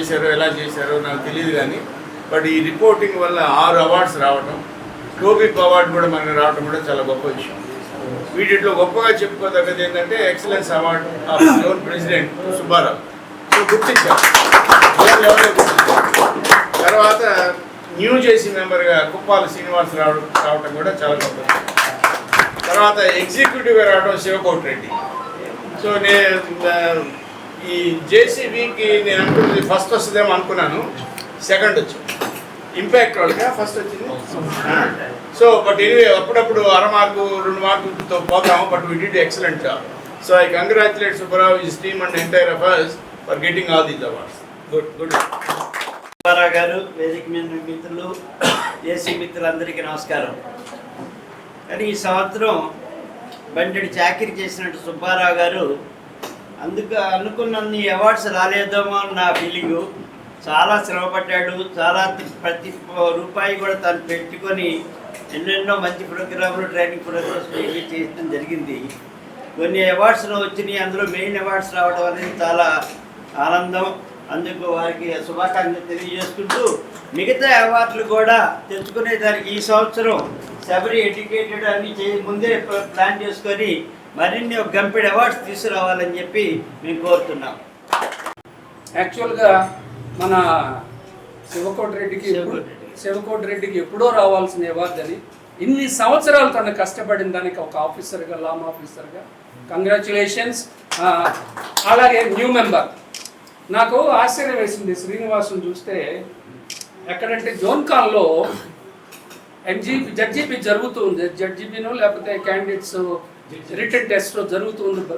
చేశారో ఎలా చేశారో నాకు తెలియదు కానీ బట్ ఈ రిపోర్టింగ్ వల్ల ఆరు అవార్డ్స్ రావడం టోబిక్ అవార్డు కూడా మనకు రావడం కూడా చాలా గొప్ప విషయం. వీటిలో గొప్పగా చెప్పుకోదగ్గది ఏంటంటే excellence award of zone president Subbarao. So గుర్తించారు? తర్వాత న్యూ జేసీ మెంబర్గా కుప్పాల శ్రీనివాస్ రావడం రావడం కూడా చాలా గొప్ప తర్వాత ఎగ్జిక్యూటివ్గా రావడం శివకోటి రెడ్డి సో నేను ఈ జేసీబీకి నేను అనుకున్నది ఫస్ట్ వస్తుందేమో అనుకున్నాను. సెకండ్ వచ్చింది. ఇంపాక్ట్ వాళ్ళకి? ఫస్ట్ వచ్చింది? సో బట్ ఎనివే అప్పుడప్పుడు అర మార్కు రెండు మార్కులతో పోతాము. But we did excellent job so I congratulate Subbarao his team and entire of us for getting all these awards good good Subbarao garu వేదిక మీద మిత్రులు ఏసీ మిత్రులందరికీ నమస్కారం. కానీ ఈ సంవత్సరం బండి చాకరీ చేసినట్టు సుబ్బారావు గారు అందుకు అనుకున్నన్ని అవార్డ్స్ రాలేదేమో అని నా ఫీలింగు చాలా శ్రమపడ్డాడు చాలా ప్రతి రూపాయి కూడా తను పెట్టుకొని ఎన్నెన్నో మంచి ప్రోగ్రాములు ట్రైనింగ్ ప్రోగ్రామ్స్ ఇవి చేయడం జరిగింది. కొన్ని అవార్డ్స్లో వచ్చినాయి. అందులో మెయిన్ అవార్డ్స్ రావడం అనేది చాలా ఆనందం. అందుకు వారికి శుభాకాంక్షలు తెలియజేసుకుంటూ మిగతా అవార్డులు కూడా తెచ్చుకునే దానికి ఈ సంవత్సరం శబరి ఎడ్యుకేటెడ్ అన్ని చే ముందే ప్లాన్ చేసుకొని మరిన్ని ఒక గంపెడ్ అవార్డ్స్ తీసుకురావాలని చెప్పి మేము కోరుతున్నాం. యాక్చువల్గా మన శివకోటి రెడ్డికి శివకోటి రెడ్డికి ఎప్పుడో రావాల్సిన అవార్డు అని ఇన్ని సంవత్సరాలు తను కష్టపడిన దానికి ఒక ఆఫీసర్గా లామ్ ఆఫీసర్గా కంగ్రాచులేషన్స్ అలాగే న్యూ మెంబర్ నాకు ఆశ్చర్యం వేసింది శ్రీనివాసుని చూస్తే ఎక్కడంటే జోన్ కాల్లో ఎంజీపీ జడ్జీపీ జరుగుతూ ఉంది. జడ్జీపీనో లేకపోతే క్యాండిడేట్స్ రిటర్న్ టెస్ట్ జరుగుతూ ఉంది.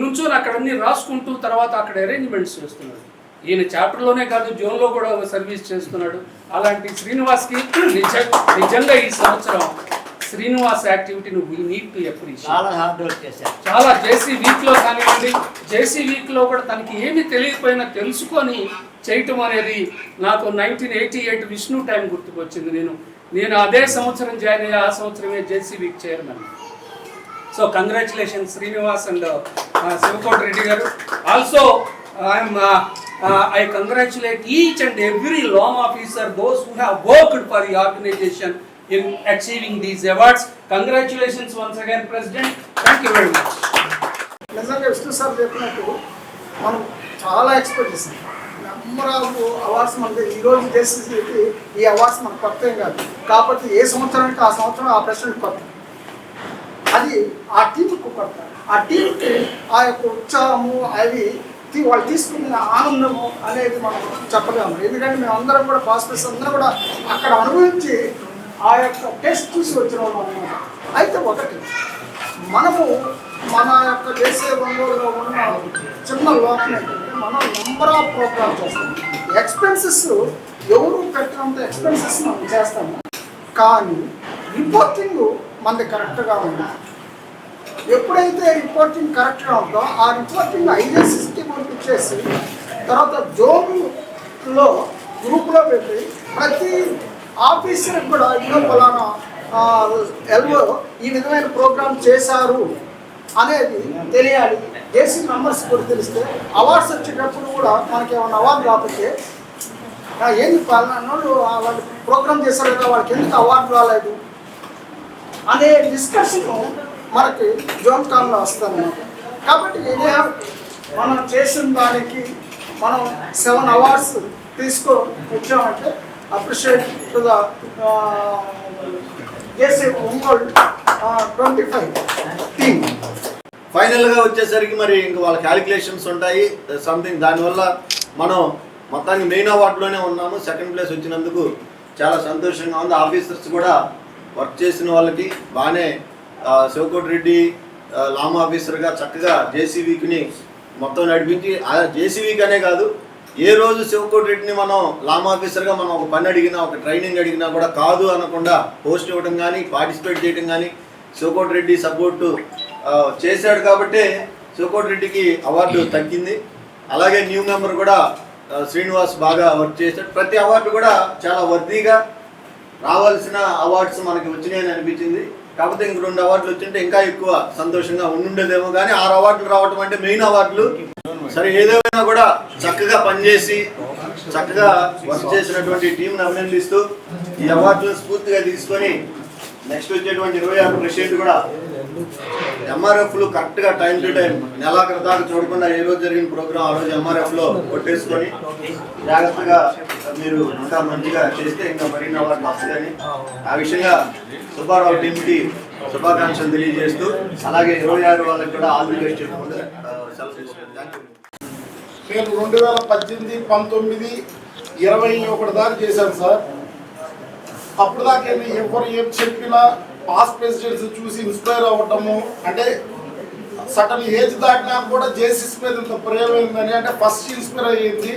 నుంచొని అక్కడ అన్ని రాసుకుంటూ తర్వాత అక్కడ అరేంజ్మెంట్స్ చేస్తున్నాడు. ఈయన చాప్టర్లోనే కాదు జోన్లో కూడా సర్వీస్ చేస్తున్నాడు. అలాంటి శ్రీనివాస్కి నిజ నిజంగా ఈ సంవత్సరం శ్రీనివాస్ యాక్టివిటీని వీ నీడ్ టు అప్రిషియేట్ చాలా హార్డ్ వర్క్ చేశారు. చాలా జేసీ వీక్లో కానివ్వండి జేసీ వీక్లో కూడా తనకి ఏమి తెలియకపోయినా తెలుసుకొని చేయటం అనేది నాకు nineteen eighty eight Vishnu time గుర్తుకొచ్చింది. నేను నేను అదే సంవత్సరం జాయిన్ అయ్యి ఆ సంవత్సరమే JC week chairman so congratulation Srinivas and Sivakoti Reddy garu also I'm I congratulate each and every long officer those who have worked for the organisation in achieving these awards congratulations once again president thank you very much నిజంగా Vishnu sir చెప్పినట్టు మనం చాలా expect చేసాం. Number of awards మనకి ఈ రోజు చేసేసి ఈ అవార్డ్స్ మనకు కొత్త ఏం కాదు. కాకపోతే ఏ సంవత్సరానికి ఆ సంవత్సరం ఆ ప్రెసిడెంట్ కొత్త. అది ఆ టీంకి కొత్త ఆ టీంకి ఆ యొక్క ఉత్సాహము అవి వాళ్ళు తీసుకున్న ఆనందము అనేది మనం చెప్పలేము. ఎందుకంటే మేము అందరం కూడా పాస్టర్స్ అందరం కూడా అక్కడ అనుభవించి ఆ యొక్క టెస్ట్ చూసి వచ్చిన వాళ్ళు అన్నమాట. అయితే ఒకటి మనము మన యొక్క దేశీయ ఒంగోలులో ఉన్న చిన్న లోపం ఏంటంటే మనం నెంబర్ ఆఫ్ ప్రోగ్రామ్ చేస్తాం. ఎక్స్పెన్సెస్ ఎవరు పెట్టినంత ఎక్స్పెన్సెస్ మనం చేస్తాము. కానీ రిపోర్టింగ్ మనది కరెక్ట్గా ఉంది. ఎప్పుడైతే రిపోర్టింగ్ కరెక్ట్గా ఉందో ఆ రిపోర్టింగ్ ఐఎస్ఎస్కి పంపించేసి తర్వాత జోన్లో గ్రూప్లో పెట్టి ప్రతి ఆఫీసర్కి కూడా ఇదో ఫలానా ఎల్వో ఈ విధమైన ప్రోగ్రామ్ చేశారు అనేది తెలియాలి. ఏసీ మెంబర్స్ కూడా తెలిస్తే అవార్డ్స్ వచ్చేటప్పుడు కూడా మనకి ఏమైనా అవార్డు రాకపోతే ఏంది పాలన? వాళ్ళు ప్రోగ్రామ్ చేశారు కదా వాళ్ళకి ఎందుకు అవార్డు రాలేదు? అనే డిస్కషన్ మనకి జోన్ కాల్లో వస్తుంది కాబట్టి ఇదే మనం చేసిన దానికి మనం సెవెన్ అవార్డ్స్ తీసుకో వచ్చామంటే appreciate to the JC Ongole twenty five team ఫైనల్గా వచ్చేసరికి మరి ఇంక వాళ్ళ క్యాలిక్యులేషన్స్ ఉంటాయి. సంథింగ్ దానివల్ల మనం మొత్తానికి మెయిన్ అవార్డులోనే ఉన్నాము. సెకండ్ ప్లేస్ వచ్చినందుకు చాలా సంతోషంగా ఉంది. ఆఫీసర్స్ కూడా వర్క్ చేసిన వాళ్ళకి బాగానే శివకోటి రెడ్డి ఆ, లామ్ ఆఫీసర్గా చక్కగా జేసీబీకిని మొత్తం నడిపించి ఆ అనే కాదు ఏ రోజు శివకోటి రెడ్డిని మనం లామ్ ఆఫీసర్గా మనం ఒక పని అడిగినా ఒక ట్రైనింగ్ అడిగినా కూడా కాదు అనకుండా పోస్ట్ ఇవ్వడం కానీ పార్టిసిపేట్ చేయడం కానీ శివకోటి రెడ్డి సపోర్టు చేశాడు కాబట్టి శివకోటి రెడ్డికి అవార్డు తగ్గింది. అలాగే న్యూ మెంబర్ కూడా శ్రీనివాస్ బాగా వర్క్ చేశాడు. ప్రతి అవార్డు కూడా చాలా వర్దీగా రావాల్సిన అవార్డ్స్ మనకి వచ్చినాయని అనిపించింది. కాకపోతే ఇంక రెండు అవార్డులు వచ్చింటే ఇంకా ఎక్కువ సంతోషంగా ఉండుండేదేమో. కానీ ఆరు అవార్డులు రావటం అంటే మెయిన్ అవార్డులు సరే ఏదేమైనా కూడా చక్కగా పనిచేసి చక్కగా వర్క్ చేసినటువంటి టీంని అభినందిస్తూ ఈ అవార్డులను స్ఫూర్తిగా తీసుకొని నెక్స్ట్ వచ్చేటువంటి ఇరవై ఆరు ప్రెసిడెంట్ కూడా ఎంఆర్ఎఫ్లు కరెక్ట్గా టైం టు టైం నెలాఖరు దాకా చూడకుండా ఏ రోజు జరిగిన ప్రోగ్రామ్ ఆ రోజు ఎంఆర్ఎఫ్లో కొట్టేసుకొని జాగ్రత్తగా మీరు ఇంకా మంచిగా చేస్తే ఇంకా మరిన్ని అవార్డులు వస్తాయని. ఆ విషయంగా సుబ్బారావు టీం కి శుభాకాంక్షలు తెలియజేస్తూ అలాగే ఇరవై ఆరు వాళ్ళకి కూడా ఆల్ ది బెస్ట్ సెలవు నేను రెండు వేల పద్దెనిమిది పంతొమ్మిది ఇరవై ఒకటి దాకా చేశాను సార్. అప్పుడు దాకా ఎవరు ఏం చెప్పినా పాస్ ప్రెసిడెంట్స్ చూసి ఇన్స్పైర్ అవ్వటము అంటే సటన్ ఏజ్ దాటినా కూడా జేసీస్ మీద ఇంత ప్రేమ ఏందని అంటే ఫస్ట్ ఇన్స్పైర్ అయ్యింది.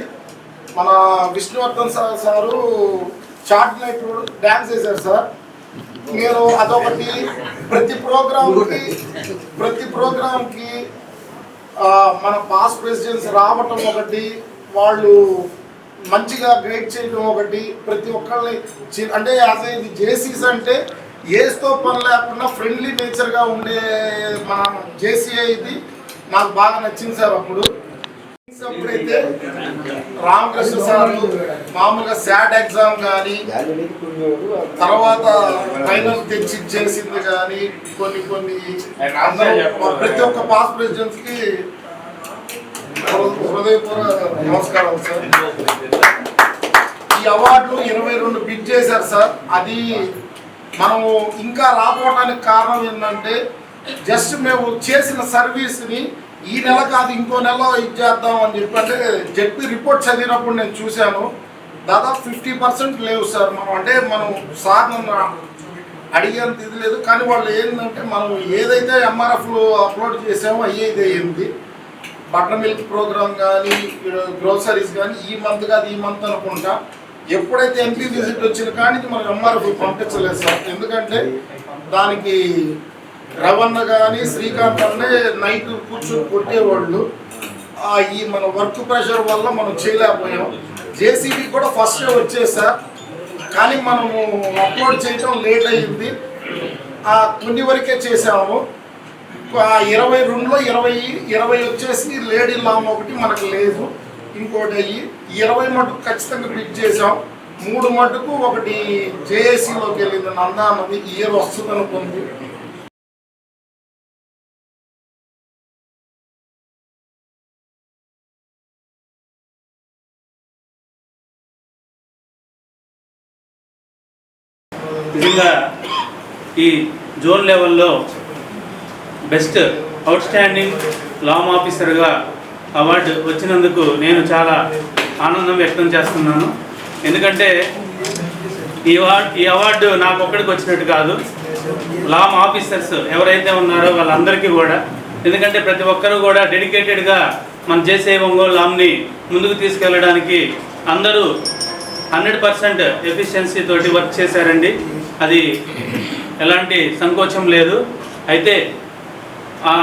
మన Vishnuvardhan sir sir short night dance చేశారు సార్. మీరు అదొకటి ప్రతి ప్రోగ్రామ్కి ప్రతి ప్రోగ్రామ్కి మన పాస్ ప్రెసిడెంట్స్ రావటం ఒకటి వాళ్ళు మంచిగా గైడ్ చేయడం ఒకటి ప్రతి ఒక్కళ్ళని అంటే యాజ్ ఇది జేసీస్ అంటే ఏస్తో పని లేకుండా ఫ్రెండ్లీ నేచర్గా ఉండే మన జేసీఐ ఇది. నాకు బాగా నచ్చింది సార్ అప్పుడు. అప్పుడైతే రామకృష్ణ సార్ మామూలుగా శాట్ ఎగ్జామ్ కానీ తర్వాత ఫైనల్ తెచ్చి చేసింది కానీ కొన్ని కొన్ని ప్రతి ఒక్క పాస్ ప్రెసిడెంట్స్కి హృదయపూర్వక నమస్కారం సార్. ఈ అవార్డులు ఇరవై రెండు బిడ్ చేశారు సార్. అది మనము ఇంకా రాబోవడానికి కారణం ఏంటంటే జస్ట్ మేము చేసిన సర్వీస్ని ఈ నెల కాదు ఇంకో నెల ఇచ్చేద్దాం అని చెప్పి అంటే చెప్పి రిపోర్ట్ చదివినప్పుడు నేను చూశాను. దాదాపు ఫిఫ్టీ పర్సెంట్ లేవు సార్. మనం అంటే మనం సార్ నన్ను అడిగేంత ఇది లేదు. కానీ వాళ్ళు ఏంటంటే మనం ఏదైతే ఎంఆర్ఎఫ్లో అప్లోడ్ చేసామో అయ్యేది అయింది బటర్ మిల్క్ ప్రోగ్రామ్ కానీ గ్రోసరీస్ కానీ ఈ మంత్ కాదు ఈ మంత్ అనుకుంటా. ఎప్పుడైతే ఎంపీ విజిట్ వచ్చిన కానీ మనం ఎంఆర్ఎఫ్ పంపించలేదు సార్. ఎందుకంటే దానికి రవణ కానీ శ్రీకాంత్ అనే నైట్ కూర్చొని కొట్టేవాళ్ళు. ఈ మన వర్క్ ప్రెషర్ వల్ల మనం చేయలేకపోయాం. జేసీబీ కూడా ఫస్ట్ వచ్చేది సార్. కానీ మనము అప్లోడ్ చేయటం లేట్ అయ్యింది ఆ కొన్ని వరకే చేసాము ఆ ఇరవై రెండులో ఇరవై ఇరవై వచ్చేసి లేడీ లామ్ ఒకటి మనకు లేదు. ఇంకోటి అయ్యి ఇరవై మటుకు ఖచ్చితంగా బిడ్ చేసాం మూడు మటుకు ఒకటి జేఏసీలోకి వెళ్ళింది. నందా అన్నది ఈ ఇయర్ వస్తుంది అనుకుంది. నిజంగా ఈ జోన్ లెవెల్లో బెస్ట్ అవుట్ స్టాండింగ్ లామ్ ఆఫీసర్గా అవార్డు వచ్చినందుకు నేను చాలా ఆనందం వ్యక్తం చేస్తున్నాను. ఎందుకంటే ఈ అవార్డు ఈ అవార్డు నాకు ఒక్కడికి వచ్చినట్టు కాదు. లామ్ ఆఫీసర్స్ ఎవరైతే ఉన్నారో వాళ్ళందరికీ కూడా. ఎందుకంటే ప్రతి ఒక్కరూ కూడా డెడికేటెడ్గా మన చేసే ఒంగోలు లామ్ని ముందుకు తీసుకెళ్ళడానికి అందరూ హండ్రెడ్ పర్సెంట్ ఎఫిషియన్సీ తోటి వర్క్ చేశారండి. అది ఎలాంటి సంకోచం లేదు. అయితే ఆ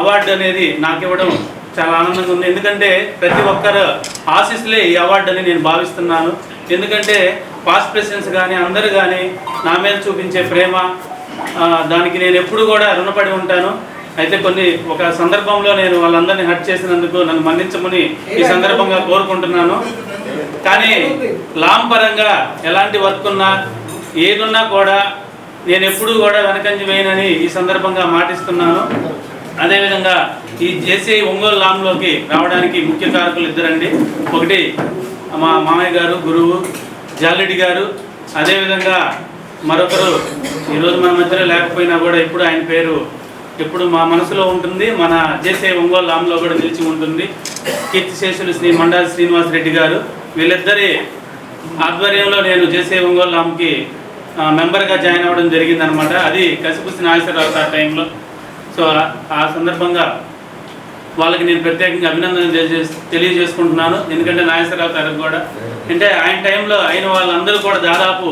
అవార్డు అనేది నాకు ఇవ్వడం చాలా ఆనందంగా ఉంది. ఎందుకంటే ప్రతి ఒక్కరు ఆశీస్సులే ఈ అవార్డు అని నేను భావిస్తున్నాను. ఎందుకంటే పాస్ట్ ప్రెసిడెన్స్ కానీ అందరూ కానీ నా మీద చూపించే ప్రేమ దానికి నేను ఎప్పుడు కూడా రుణపడి ఉంటాను. అయితే కొన్ని ఒక సందర్భంలో నేను వాళ్ళందరినీ హట్ చేసినందుకు నన్ను మన్నించమని ఈ సందర్భంగా కోరుకుంటున్నాను. కానీ లాం పరంగా ఎలాంటి వర్క్ ఉన్నా ఏదున్నా కూడా నేను ఎప్పుడూ కూడా వెనకంజి వేయనని ఈ సందర్భంగా మాటిస్తున్నాను. అదేవిధంగా ఈ జేసీ ఒంగోలు లాంలోకి రావడానికి ముఖ్య కారకులు ఇద్దరండి. ఒకటి మా మామయ్య గారు గురువు జాలెడ్డి గారు. అదేవిధంగా మరొకరు ఈరోజు మన మధ్యలో లేకపోయినా కూడా ఎప్పుడు ఆయన పేరు ఎప్పుడు మా మనసులో ఉంటుంది. మన జేసీ ఒంగోలు లాంలో కూడా నిలిచి ఉంటుంది. కీర్తిశేషులు శ్రీ మండాలి శ్రీనివాస్ రెడ్డి గారు. వీళ్ళిద్దరి ఆధ్వర్యంలో నేను జేసీ ఒంగోలు లాంకి మెంబర్గా జాయిన్ అవ్వడం జరిగిందనమాట. అది కసిపుసి నాగేశ్వరరావు సార్ టైంలో. సో ఆ సందర్భంగా వాళ్ళకి నేను ప్రత్యేకంగా తెలియజేస్- తెలియజేసుకుంటున్నాను. ఎందుకంటే నాగేశ్వరరావు గారికి కూడా. అంటే ఆయన టైంలో అయిన వాళ్ళందరూ కూడా దాదాపు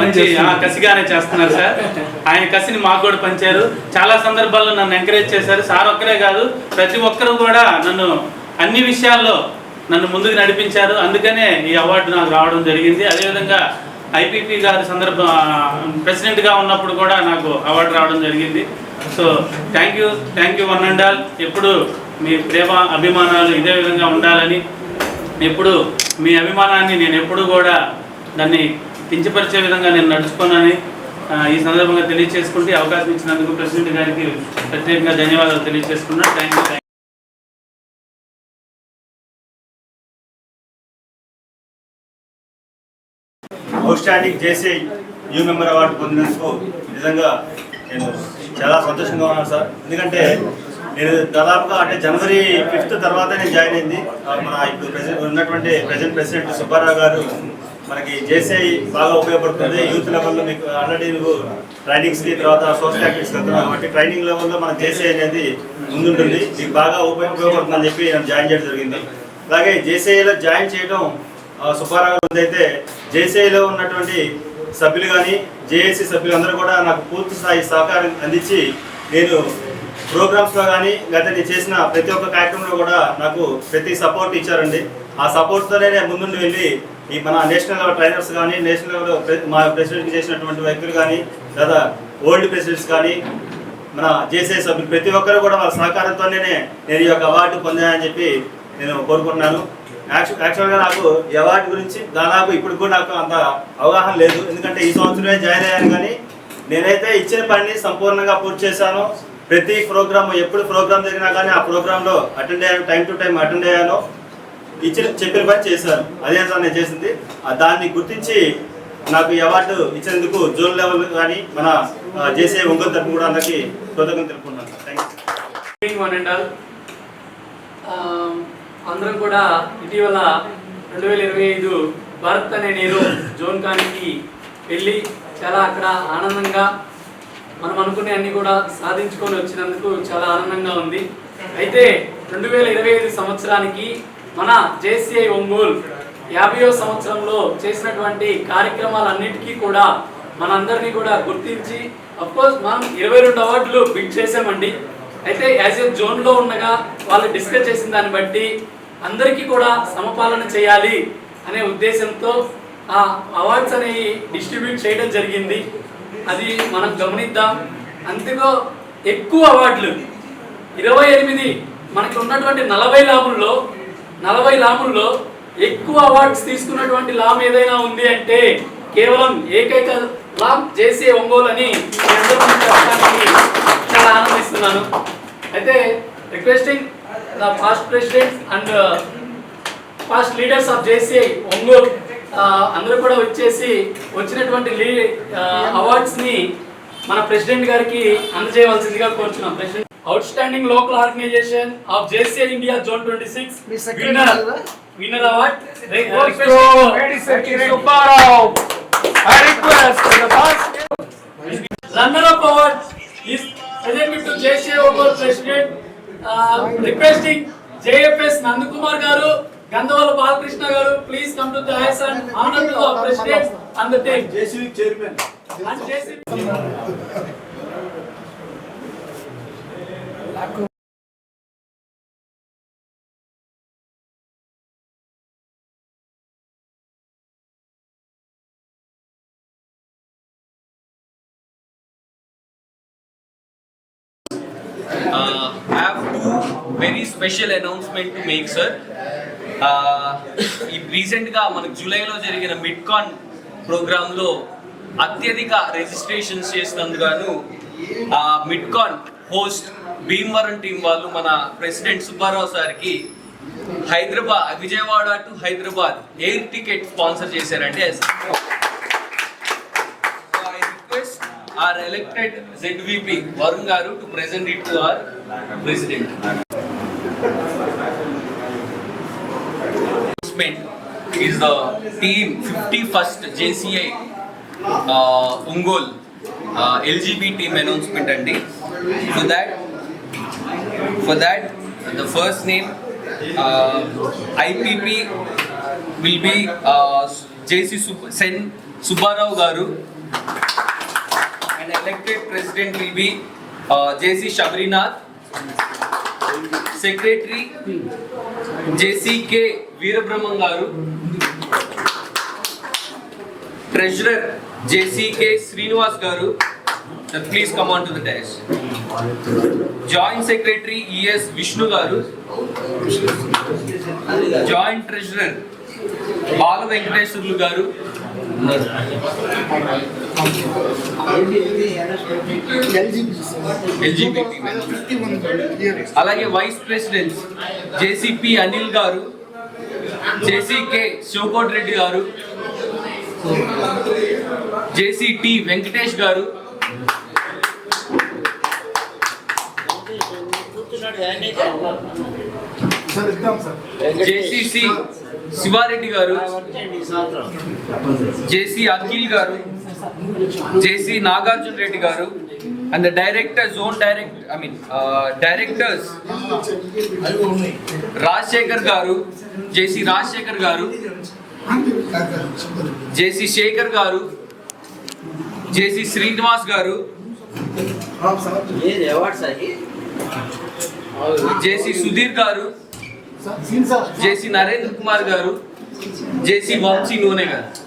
మంచి కసిగానే చేస్తున్నారు సార్. ఆయన కసిని మాకు కూడా పంచారు. చాలా సందర్భాల్లో నన్ను ఎంకరేజ్ చేశారు. సార్ ఒక్కరే కాదు ప్రతి ఒక్కరు కూడా నన్ను అన్ని విషయాల్లో నన్ను ముందుకు నడిపించారు. అందుకనే ఈ అవార్డు నాకు రావడం జరిగింది. అదేవిధంగా ఐపీపీ గారి సందర్భ ప్రెసిడెంట్గా ఉన్నప్పుడు కూడా నాకు అవార్డు రావడం జరిగింది. So thank you thank you one and all ఎప్పుడు మీ ప్రేమ అభిమానాలు ఇదే విధంగా ఉండాలని ఎప్పుడు మీ అభిమానాన్ని నేను ఎప్పుడు కూడా దాన్ని కించపరిచే విధంగా నేను నడుచుకోనని ఈ సందర్భంగా తెలియజేసుకుంటే అవకాశం ఇచ్చినందుకు ప్రెసిడెంట్ గారికి ప్రత్యేకంగా ధన్యవాదాలు తెలియజేసుకున్నాను థ్యాంక్ యూ అవుట్స్టాండింగ్ చేసి న్యూ మెంబర్ అవార్డు పొందినందుకు నిజంగా నేను చాలా సంతోషంగా ఉన్నాను సార్ ఎందుకంటే నేను దాదాపుగా అంటే జనవరి ఫిఫ్త్ తర్వాత నేను జాయిన్ అయింది. మన ఇప్పుడు ప్రెసిడెంట్ ఉన్నటువంటి ప్రెసిడెంట్ ప్రెసిడెంట్ సుబ్బారావు గారు మనకి జేసీఐ బాగా ఉపయోగపడుతుంది. యూత్ లెవెల్లో మీకు ఆల్రెడీ నువ్వు ట్రైనింగ్స్కి తర్వాత సోషల్ యాక్టివిటీస్కి వెళ్తున్నావు. కాబట్టి ట్రైనింగ్ లెవెల్లో మన జేసీఐ అనేది ముందుంటుంది. మీకు బాగా ఉపయోగపడుతుంది ఉపయోగపడుతుందని చెప్పి నేను జాయిన్ చేయడం జరిగింది. అలాగే జేసీఐలో జాయిన్ చేయడం సుబ్బారావు గారు అయితే జేసీఐలో ఉన్నటువంటి సభ్యులు కానీ జేఏసీ సభ్యులు అందరూ కూడా నాకు పూర్తి స్థాయి సహకారం అందించి నేను ప్రోగ్రామ్స్లో కానీ గత నేను చేసిన ప్రతి ఒక్క కార్యక్రమంలో కూడా నాకు ప్రతి సపోర్ట్ ఇచ్చారండి. ఆ సపోర్ట్తోనే నేను ముందుండి వెళ్ళి ఈ మన నేషనల్ లెవెల్ ట్రైనర్స్ కానీ నేషనల్ లెవెల్ మా ప్రెసిడెంట్కి చేసినటువంటి వ్యక్తులు కానీ లేదా ఓల్డ్ ప్రెసిడెంట్స్ కానీ మన జేసీ సభ్యులు ప్రతి ఒక్కరు కూడా వాళ్ళ సహకారంతోనే నేను ఈ యొక్క అవార్డు పొందానని చెప్పి నేను కోరుకుంటున్నాను. యాక్చు- యాక్చువల్గా నాకు ఈ అవార్డు గురించి దాదాపు ఇప్పుడు కూడా నాకు అంత అవగాహన లేదు. ఎందుకంటే ఈ సంవత్సరమే జాయిన్ అయ్యాను కానీ నేనైతే ఇచ్చిన పనిని సంపూర్ణంగా పూర్తి చేశాను. ప్రతి ప్రోగ్రామ్ ఎప్పుడు ప్రోగ్రామ్ జరిగినా కానీ ఆ ప్రోగ్రాంలో అటెండ్ అయ్యాను టైం టు టైం అటెండ్ అయ్యాను ఇచ్చిన చెప్పిన పని చేశాను అదే సార్ నేను చేసింది. దాన్ని గుర్తించి నాకు అవార్డు ఇచ్చినందుకు జోన్ లెవెల్ కానీ మన చేసే ఒంగోలు తరపు కూడా అందరికి కృతజ్ఞతలు తెలుపుకున్నాను thank you one and all అందరం కూడా ఇటీవల రెండు వేల ఇరవై ఐదు భారత్ అనే నేను జోన్ కానికి వెళ్ళి చాలా అక్కడ ఆనందంగా మనం అనుకునే అన్ని కూడా సాధించుకొని వచ్చినందుకు చాలా ఆనందంగా ఉంది. అయితే రెండు వేల ఇరవై ఐదు సంవత్సరానికి మన జేసీఐ ఒంగోలు యాభైవ సంవత్సరంలో చేసినటువంటి కార్యక్రమాలన్నిటికీ కూడా మనందరినీ కూడా గుర్తించి అఫ్కోర్స్ మనం ఇరవై రెండు అవార్డులు బిడ్ చేసామండి అయితే యాజ్ ఏ జోన్లో ఉండగా వాళ్ళు డిస్కస్ చేసిన దాన్ని బట్టి అందరికీ కూడా సమపాలన చేయాలి అనే ఉద్దేశంతో ఆ అవార్డ్స్ అనేవి డిస్ట్రిబ్యూట్ చేయడం జరిగింది. అది మనం గమనిద్దాం. అందులో ఎక్కువ అవార్డులు. ఇరవై ఎనిమిది మనకి ఉన్నటువంటి నలభై లాముల్లో నలభై లాముల్లో ఎక్కువ అవార్డ్స్ తీసుకున్నటువంటి లామ్ ఏదైనా ఉంది అంటే కేవలం ఏకైక లామ్ జేసీ ఒంగోలు అని చెప్పడానికి చాలా ఆనందిస్తున్నాను. అయితే requesting the past president and past leaders of JCI Ongole అందరూ కూడా వచ్చేసి వచ్చినటువంటి లీ అవార్డ్స్ని మన ప్రెసిడెంట్ గారికి అందజేయవలసిందిగా కోరుచున్నాం. President outstanding local organisation of JCI India zone twenty six winner? Winner award runner up award is presented to JCA Omar President, uh, requesting JFS Nandakumar garu, Gandawala Balkrishna garu, please come to the dais and honor to the President and the team. JC chairman JCB. uh, I have two very special announcement to make, sir. ఈ రీసెంట్గా మనకు జూలైలో జరిగిన మిడ్కాన్ ప్రోగ్రాంలో అత్యధిక registrations చేసినందుగాను ఆ మిడ్కాన్ host Bhimavaram team వాళ్ళు మన ప్రెసిడెంట్ సుబ్బారావు సార్కి Hyderabad Vijayawada to Hyderabad air ticket sponsor చేశారంటే our elected ZVP Varun garu to present it to our president to our president. Announcement is the team 51st JCI uh, Ungol uh, LGB team announcement and for that for that the first name uh, IPP will be uh, JC Sub- Sen Subbarao Garu and elected president will be uh, JC Shabrinath. Secretary JCK Veerabrahmam garu. Treasurer JCK Srinivas garu. Please command to the dash joint secretary ES Vishnu garu. Joint treasurer బాల వెంకటేశ్వర్లు గారు. అలాగే vice president JCP Anil గారు. జేసీకే శివకోట్ రెడ్డి గారు. JCT Venkatesh గారు. JCC Sivareddy గారు. జేసీ అఖిల్ గారు. JC Nagarjuna Reddy garu. And the director zone direct I mean directors Rajasekhar garu JC Rajasekhar గారు జేసీ శేఖర్ గారు జేసీ శ్రీనివాస్ గారు జేసీ సుధీర్ గారు జేసీ నరేంద్ర కుమార్ గారు జేసీ వంశీ నూనె గారు.